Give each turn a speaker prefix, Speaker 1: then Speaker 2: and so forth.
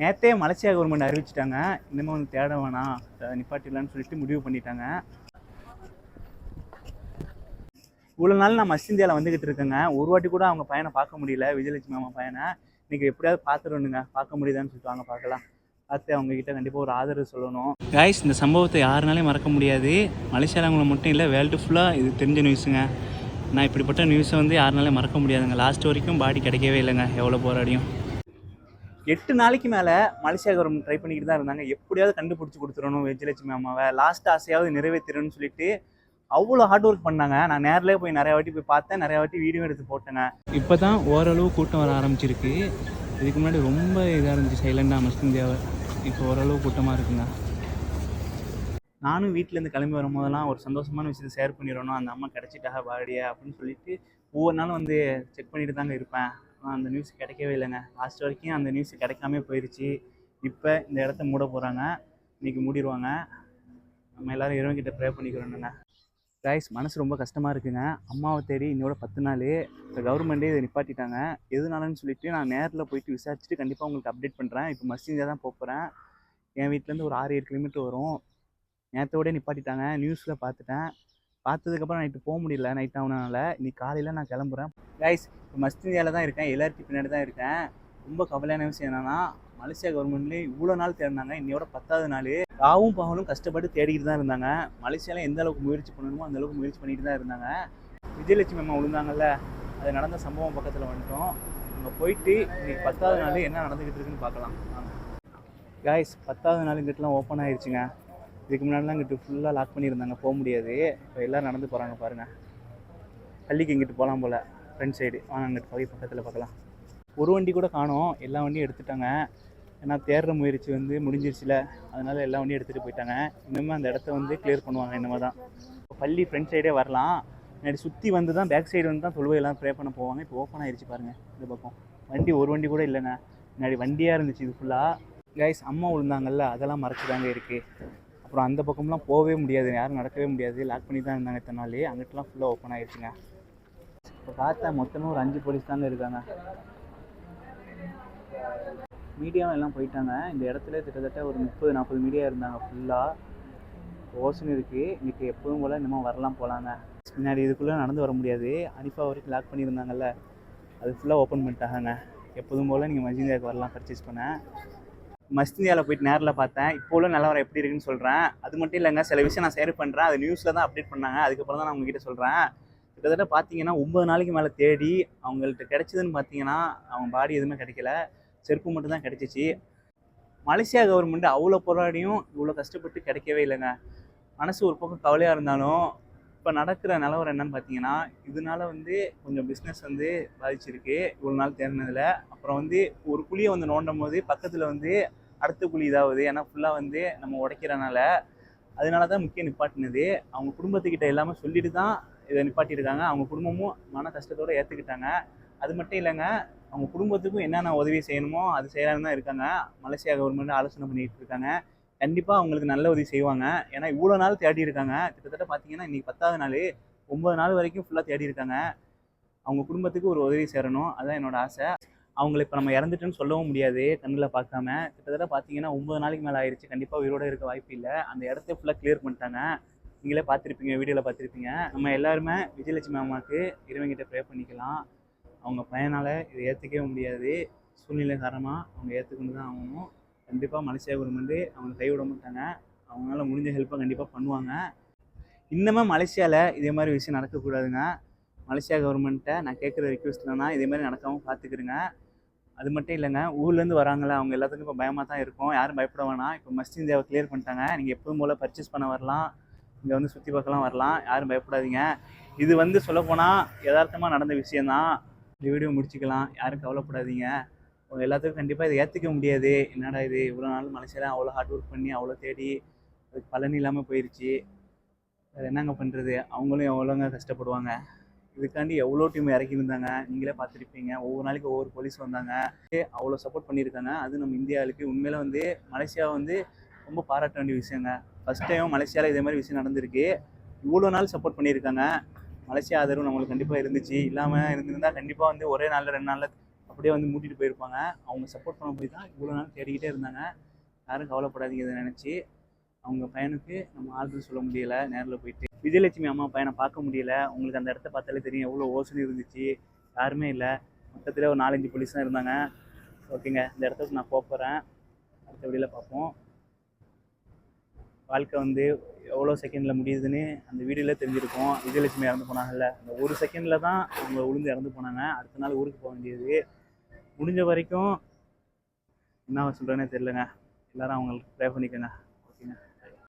Speaker 1: நேற்றே Malaysia government அறிவிச்சிட்டாங்க. இனிமேல் வந்து தேட வேணாம். நிப்பாட்டிடலான்னு சொல்லிட்டு முடிவு பண்ணிட்டாங்க. இவ்வளோ நாள் நான் மஸ்ட் இந்தியாவில் வந்துக்கிட்டு இருக்கேங்க. ஒரு வாட்டி கூட அவங்க பையனை பார்க்க முடியல. விஜயலட்சுமி அம்மா பையனை. இன்னைக்கு எப்படியாவது பார்த்துடணுங்க. பார்க்க முடியுதான்னு சொல்லிட்டு வாங்க பார்க்கலாம். பார்த்து அவங்கக்கிட்ட கண்டிப்பாக ஒரு ஆதரவு சொல்லணும். கைஸ் இந்த சம்பவத்தை யாருனாலையும் மறக்க முடியாது. மலேசியாவில் மட்டும் இல்லை வேர்ல்டு ஃபுல்லாக இது தெரிஞ்ச நியூஸுங்க நான் இப்படிப்பட்ட நியூஸை வந்து யாருனாலே மறக்க முடியாதுங்க. லாஸ்ட் வரைக்கும் பாடி கிடைக்கவே இல்லைங்க. எவ்வளோ போராடியும். எட்டு நாளைக்கு மேலே மலேசியா கவர்மெண்ட் ட்ரை பண்ணிக்கிட்டு தான் இருந்தாங்க. எப்படியாவது கண்டுபிடிச்சி கொடுத்துடணும் விஜயலட்சுமி அம்மாவை. லாஸ்ட் ஆசையாவது நிறைவேற்றிடணும்னு சொல்லிட்டு அவ்வளோ ஹார்ட் ஒர்க் பண்ணாங்க. நான் நேர்லயே போய் நிறைய வாட்டி போய் பார்த்தேன். நிறைய வாட்டி வீடியோ எடுத்து போட்டேங்க. இப்போ தான் ஓரளவு கூட்டம் வர ஆரம்பிச்சிருக்கு. இதுக்கு முன்னாடி ரொம்ப இதாக இருந்துச்சு. சைலண்டாக மஸ்ட் இந்தியாவை இப்போ ஓரளவு கூட்டமாக இருக்குங்க. நானும் வீட்டிலேருந்து கிளம்பி வரும்போதெல்லாம் ஒரு சந்தோஷமான விஷயத்தை ஷேர் பண்ணிடணும். அந்த அம்மா கிடச்சிட்டாக பாடியா அப்படின்னு சொல்லிட்டு ஒவ்வொரு நாளும் வந்து செக் பண்ணிட்டு தாங்க இருப்பேன். அந்த நியூஸ் கிடைக்கவே இல்லைங்க. லாஸ்ட் வரைக்கும் அந்த நியூஸ் கிடைக்காம போயிடுச்சு இப்போ இந்த இடத்த மூட போகிறாங்க இன்னைக்கு மூடிடுவாங்க நம்ம எல்லோரும் இறைவன்கிட்ட ப்ரே பண்ணிக்கிறோனுங்க கைஸ் மனசு ரொம்ப கஷ்டமாக இருக்குங்க. அம்மாவை தேடி இன்னோட பத்து நாள் இப்போ கவர்மெண்ட்டே இதை நிப்பாட்டிட்டாங்க. எதுனாலன்னு சொல்லிட்டு நான் நேரில் போயிட்டு விசாரிச்சுட்டு கண்டிப்பாக உங்களுக்கு அப்டேட் பண்ணுறேன் இப்போ மசிஞ்சாக தான் போகிறேன் என் வீட்டிலேருந்து ஒரு ஆறு ஏழு கிலோமீட்டர் வரும். நேரத்தோடய நிப்பாட்டிட்டாங்க. நியூஸில் பார்த்துட்டேன். பார்த்ததுக்கப்புறம் நைட்டு போக முடியல நைட் ஆகுனால இன்னைக்கு காலையில் நான் கிளம்புறேன். கைஸ் இப்போ மஸ்ட் இந்தியாவில் தான் இருக்கேன் எல்லாருக்கும் பின்னாடி தான் இருக்கேன். ரொம்ப கவலையான விஷயம் என்னென்னா மலேசியா கவர்மெண்ட்லேயும் இவ்வளோ நாள் தேடினாங்க இன்னையோட பத்தாவது நாள். ராவும் பகலும் கஷ்டப்பட்டு தேடிக்கிட்டு தான் இருந்தாங்க. மலேசியாவில் எந்த அளவுக்கு முயற்சி பண்ணணுமோ அந்த அளவுக்கு முயற்சி பண்ணிட்டு தான் இருந்தாங்க. விஜயலட்சுமி அம்மா விழுந்தாங்கல்ல அது நடந்த சம்பவம் பக்கத்தில் வந்துட்டோம். அங்கே போயிட்டு இன்னைக்கு பத்தாவது நாள் என்ன நடந்துக்கிட்டு இருக்குன்னு பார்க்கலாம். காய்ஸ் பத்தாவது நாள் இங்கிட்டலாம் ஓப்பன் ஆயிடுச்சுங்க இதுக்கு முன்னாடிலாம் இங்கிட்டு ஃபுல்லாக லாக் பண்ணியிருந்தாங்க. போக முடியாது. இப்போ எல்லோரும் நடந்து போகிறாங்க பாருங்கள் பள்ளிக்கு இங்கிட்டு போகலாம் போல். ஃப்ரண்ட் சைடு வாங்க அங்கிட்டு போய் பக்கத்தில் பார்க்கலாம். ஒரு வண்டி கூட காணோம். எல்லா வண்டியும் எடுத்துட்டாங்க. ஏன்னா தேடுற முயற்சி வந்து முடிஞ்சிருச்சுல. அதனால எல்லா வண்டியும் எடுத்துகிட்டு போயிட்டாங்க. இன்னுமே அந்த இடத்த வந்து கிளியர் பண்ணுவாங்க இனிமேல் தான். இப்போ பள்ளி ஃப்ரண்ட் சைடே வரலாம். முன்னாடி சுற்றி வந்து தான் பேக் சைடு வந்து தான் தொழுவையெல்லாம் ப்ரே பண்ண போவாங்க. இப்போ ஓப்பன் ஆயிடுச்சு பாருங்கள் இந்த பக்கம். வண்டி ஒரு வண்டி கூட இல்லைண்ணே. முன்னாடி வண்டியாக இருந்துச்சு இது ஃபுல்லாக கைஸ் அம்மா விழுந்தாங்கல்ல. அதெல்லாம் மறைச்சிதாங்க இருக்குது அப்புறம் அந்த பக்கம்லாம் போகவே முடியாது. யாரும் நடக்கவே முடியாது. லாக் பண்ணி தான் இருந்தாங்க இத்தனை நாள். அங்கிட்டலாம் ஃபுல்லாக ஓப்பன் ஆகிடுச்சுங்க இப்போ பார்த்தா மொத்தமாக ஒரு அஞ்சு போலீஸ் தாங்க இருக்காங்க. மீடியாவும் எல்லாம் போயிட்டாங்க. இந்த இடத்துல கிட்டத்தட்ட ஒரு முப்பது நாற்பது மீடியா இருந்தாங்க ஃபுல்லாக ஓசன் இருக்குது இன்றைக்கி எப்பவும் போல் இன்னமும் வரலாம் போகலாங்க பின்னாடி இதுக்குள்ளே நடந்து வர முடியாது. அனிஃபா வரைக்கும் லாக் பண்ணியிருந்தாங்கல்ல. அது ஃபுல்லாக ஓப்பன் பண்ணிட்டாங்க எப்போதும் போல் நீங்கள் மஜிந்தியாவுக்கு வரலாம் பர்ச்சேஸ் பண்ண. மஸ்திந்தியாவில் போயிட்டு நேரில் பார்த்தேன். இப்போ உள்ள நிலவரம் எப்படி இருக்குன்னு சொல்கிறேன் அது மட்டும் இல்லைங்க சில விஷயம் நான் ஷேர் பண்ணுறேன் அது நியூஸில் தான் அப்டேட் பண்ணாங்க. அதுக்கப்புறம் தான் நான் உங்ககிட்ட சொல்கிறேன் கிட்டத்தட்ட பார்த்தீங்கன்னா ஒம்பது நாளைக்கு மேலே தேடி அவங்கள்ட்ட கிடைச்சதுன்னு பார்த்தீங்கன்னா அவங்க பாடி எதுவுமே கிடைக்கல. செருப்பு மட்டும் தான் கிடைச்சிச்சு. மலேசியா கவர்மெண்ட் அவ்வளோ போராடியும் இவ்வளோ கஷ்டப்பட்டு கிடைக்கவே இல்லைங்க. மனசு ஒரு பக்கம் கவலையாக இருந்தாலும் இப்போ நடக்கிற நிலவரம் என்னன்னு பார்த்தீங்கன்னா இதனால வந்து கொஞ்சம் பிஸ்னஸ் வந்து பாதிச்சிருக்கு. இவ்வளோ நாள் தேர்ந்ததில் அப்புறம் வந்து ஒரு குழியை வந்து நோண்டும் போது பக்கத்தில் வந்து அடுத்த குழி இதாகுது ஏன்னா ஃபுல்லாக வந்து நம்ம உடைக்கிறனால அதனால தான் முக்கிய நிப்பாட்டினது. அவங்க குடும்பத்துக்கிட்ட எல்லாமே சொல்லிட்டு தான் இதை நிப்பாட்டியிருக்காங்க. அவங்க குடும்பமும் மன கஷ்டத்தோடு ஏற்றுக்கிட்டாங்க அது மட்டும் இல்லைங்க அவங்க குடும்பத்துக்கும் என்னென்ன உதவி செய்யணுமோ அது செய்யலான்னு தான் இருக்காங்க. மலேசியா கவர்மெண்ட் ஆலோசனை பண்ணிட்டு இருக்காங்க. கண்டிப்பாக அவங்களுக்கு நல்ல உதவி செய்வாங்க. ஏன்னா இவ்வளோ நாள் தேடி இருக்காங்க. கிட்டத்தட்ட பார்த்தீங்கன்னா இன்றைக்கி பத்தாவது நாள் ஒம்பது நாள் வரைக்கும் ஃபுல்லாக தேடி இருக்காங்க. அவங்க குடும்பத்துக்கு ஒரு உதவி சேரணும். அதுதான் என்னோட ஆசை. அவங்களை இப்போ நம்ம இறந்துட்டோன்னு சொல்லவும் முடியாது கண்ணில் பார்க்காம. கிட்டத்தட்ட பார்த்தீங்கன்னா ஒம்பது நாளைக்கு மேலே ஆயிடுச்சு கண்டிப்பாக உயிரோடு இருக்க வாய்ப்பு இல்லை. அந்த இடத்த ஃபுல்லாக கிளியர் பண்ணிட்டாங்க. நீங்களே பார்த்துருப்பீங்க வீடியோவில் பார்த்துருப்பீங்க. நம்ம எல்லாருமே விஜயலட்சுமி அம்மாவுக்கு இறைவங்கிட்ட ப்ரே பண்ணிக்கலாம். அவங்க பையனால் இதை ஏற்றுக்கவே முடியாது. சூழ்நிலை காரணமாக அவங்க ஏற்றுக்கொண்டு தான் ஆகணும். கண்டிப்பாக மலேசியா கவர்மெண்ட்டு அவங்க கைவிட மாட்டாங்க. அவங்களால முடிஞ்ச ஹெல்ப்பை கண்டிப்பாக பண்ணுவாங்க. இன்னமே மலேசியாவில் இதே மாதிரி விஷயம் நடக்கக்கூடாதுங்க. மலேசியா கவர்மெண்ட்டை நான் கேட்குற ரிக்வெஸ்ட் என்னன்னா இதே மாதிரி நடக்காமல் பார்த்துக்கிறேங்க அது மட்டும் இல்லைங்க. ஊர்லேருந்து வராங்களே அவங்க எல்லாத்துக்கும் இப்போ பயமாக தான் இருக்கும். யாரும் பயப்பட வேணாம். இப்போ மஸ்ட் இந்தியாவை கிளியர் பண்ணிட்டாங்க. நீங்கள் எப்பவும் போல் பர்ச்சேஸ் பண்ண வரலாம். இங்கே வந்து சுற்றி பார்க்கலாம் வரலாம். யாரும் பயப்படாதீங்க. இது வந்து சொல்லப்போனால் யதார்த்தமாக நடந்த விஷயந்தான் இந்த வீடியோ முடிச்சுக்கலாம். யாரும் கவலைப்படாதீங்க. எல்லாத்துக்கும் கண்டிப்பாக இதை ஏற்றுக்க முடியாது. என்னடா இது? இவ்வளோ நாள் மனுஷன் அவ்வளோ ஹார்ட் ஒர்க் பண்ணி அவ்வளோ தேடி அதுக்கு பலன் இல்லாமல் போயிடுச்சு வேறு என்னங்க பண்ணுறது அவங்களும் எவ்வளோங்க கஷ்டப்படுவாங்க. இதுக்காண்டி எவ்வளோ டீம் இறக்கியிருந்தாங்க? நீங்களே பார்த்துருப்பீங்க. ஒவ்வொரு நாளைக்கு ஒவ்வொரு போலீஸ் வந்தாங்க. அவ்வளோ சப்போர்ட் பண்ணியிருக்காங்க. அது நம்ம இந்தியாவுக்கு உண்மையில வந்து மலேசியா வந்து ரொம்ப பாராட்ட வேண்டிய விஷயங்க. ஃபஸ்ட் டைம் மலேசியாவில் இதே மாதிரி விஷயம் நடந்திருக்கு. இவ்வளோ நாள் சப்போர்ட் பண்ணியிருக்காங்க. மலேசியா ஆதரவு நம்மளுக்கு கண்டிப்பாக இருந்துச்சு. இல்லாமல் இருந்திருந்தால் கண்டிப்பாக வந்து ஒரே நாளில் ரெண்டு நாளில் அப்படியே வந்து மூட்டிகிட்டு போயிருப்பாங்க. அவங்க சப்போர்ட் பண்ண போய் தான் இவ்வளோ நாள் தேடிக்கிட்டே இருந்தாங்க. யாரும் கவலைப்படாதீங்க இதை நினச்சி. அவங்க பையனுக்கு நம்ம ஆறுதல் சொல்ல முடியல நேரில் போயிட்டு. விஜயலட்சுமி அம்மா பையனை பார்க்க முடியல. உங்களுக்கு அந்த இடத்த பார்த்தாலே தெரியும் எவ்வளோ ஓசனை இருந்துச்சு. யாருமே இல்லை. மொத்தத்தில் ஒரு நாலஞ்சு போலீஸ் தான் இருந்தாங்க. ஓகேங்க இந்த இடத்துக்கு நான் போக போகிறேன் அடுத்த வீடியோவில் பார்ப்போம். வாழ்க்கை வந்து எவ்வளோ செகண்டில் முடியுதுன்னு அந்த வீடியோவில் தெரிஞ்சிருக்கோம். விஜயலட்சுமி இறந்து போனாங்கல்ல. அந்த ஒரு செகண்டில் தான் அவங்க உளுந்து இறந்து போனாங்க. அடுத்த நாள் ஊருக்கு போக வேண்டியது. முடிஞ்ச வரைக்கும் என்ன சொல்கிறேன்னே தெரிலங்க எல்லோரும் அவங்களுக்கு ப்ரே பண்ணிக்கோங்க. ஓகேங்க